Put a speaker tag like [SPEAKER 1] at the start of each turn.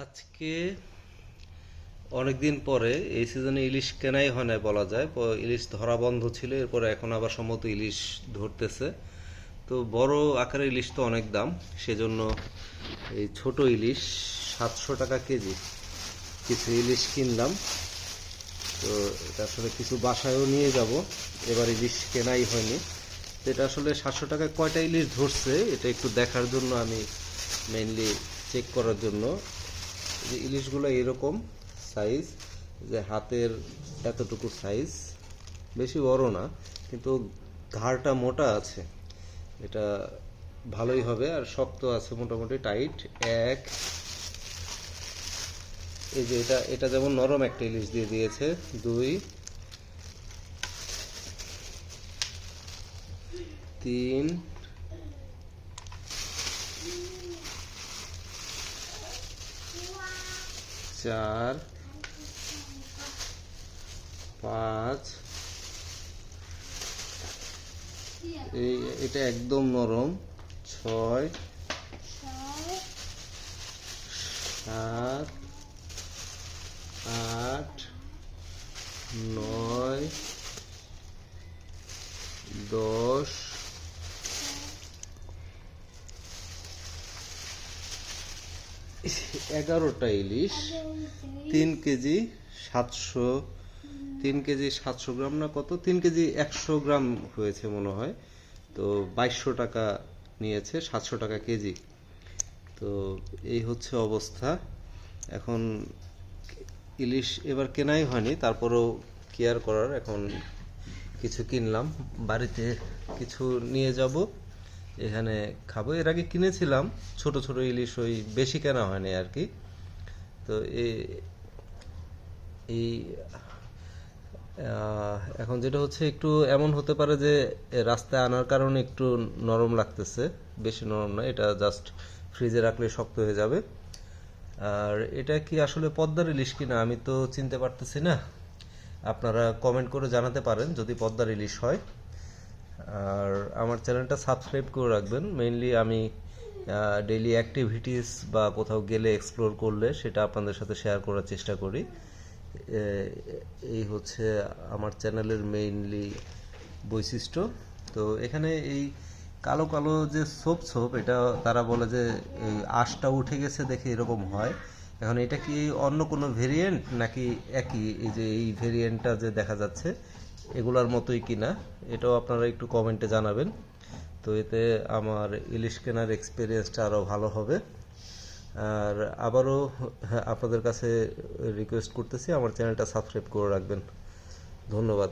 [SPEAKER 1] আজকে অনেকদিন পরে এই সিজনে ইলিশ কেনাই হয় না বলা যায়। ইলিশ ধরা বন্ধ ছিল, এরপরে এখন আবার সম্ভবত ইলিশ ধরতেছে। তো বড় আকারের ইলিশ তো অনেক দাম, সেজন্য এই ছোট ইলিশ সাতশো টাকা কেজি কিছু ইলিশ কিনলাম। তো এটা আসলে কিছু বাসায়ও নিয়ে যাব, এবার ইলিশ কেনাই হয়নি। তো এটা আসলে সাতশো টাকায় কয়টা ইলিশ ধরছে, এটা একটু দেখার জন্য আমি মেনলি চেক করার জন্য। যে ইলিশগুলো এরকম সাইজ যে হাতের এতটুকু সাইজ বেশি বড় না, কিন্তু ঘাড়টা মোটা আছে। এটা ভালোই হবে আর শক্ত আছে, মোটামুটি টাইট এক, এই যে এটা এটা যেমন নরম একটা ইলিশ দিয়ে দিয়েছে। দুই, তিন চার পাঁচ। এটা একদম নরম। ছয় সাত আট নয় দশ এগারোটা ইলিশ, তিন কেজি সাতশো, তিন কেজি সাতশো গ্রাম না কত? তিন কেজি একশো গ্রাম হয়েছে মনে হয়। তো বাইশশো টাকা নিয়েছে, সাতশো টাকা কেজি। তো এই হচ্ছে অবস্থা। এখন ইলিশ এবার কেনাই হয়নি, তারপরেও কেয়ার করার এখন কিছু কিনলাম। বাড়িতে কিছু নিয়ে যাব। এখানে খাব। এর আগে কিনেছিলাম, ছোট ছোট ইলিশ ওই বেশি কেনা হয়নি আর কি। তো এই এখন যেটা হচ্ছে একটু এমন হতে পারে যে রাস্তায় আনার কারণে একটু নরম লাগতেছে। বেশি নরম না এটা জাস্ট ফ্রিজে রাখলে শক্ত হয়ে যাবে। আর এটা কি আসলে পদ্মার ইলিশ কিনা আমি তো চিনতে পারতেছি না। আপনারা কমেন্ট করে জানাতে পারেন, যদি পদ্মার ইলিশ হয়। আর আমার চ্যানেলটা সাবস্ক্রাইব করে রাখবেন। মেইনলি আমি ডেইলি অ্যাক্টিভিটিস বা কোথাও গেলে এক্সপ্লোর করলে সেটা আপনাদের সাথে শেয়ার করার চেষ্টা করি। এই হচ্ছে আমার চ্যানেলের মেইনলি বৈশিষ্ট্য। তো এখানে এই কালো কালো যে সোপ সোপ এটা তারা বলে যে আঁশটা উঠে গেছে দেখে এরকম হয়। এখন এটা কি অন্য কোনো ভেরিয়েন্ট নাকি একই? এই যে এই ভেরিয়েন্টটা যে দেখা যাচ্ছে এগুলার মতোই কিনা এটাও আপনারা একটু কমেন্টে জানাবেন। তো এতে আমার ইলিশ কেনার এক্সপিরিয়েন্সটা আরও ভালো হবে। আর আবারও হ্যাঁ, আপনাদের কাছে রিকোয়েস্ট করতেছি আমার চ্যানেলটা সাবস্ক্রাইব করে রাখবেন। ধন্যবাদ।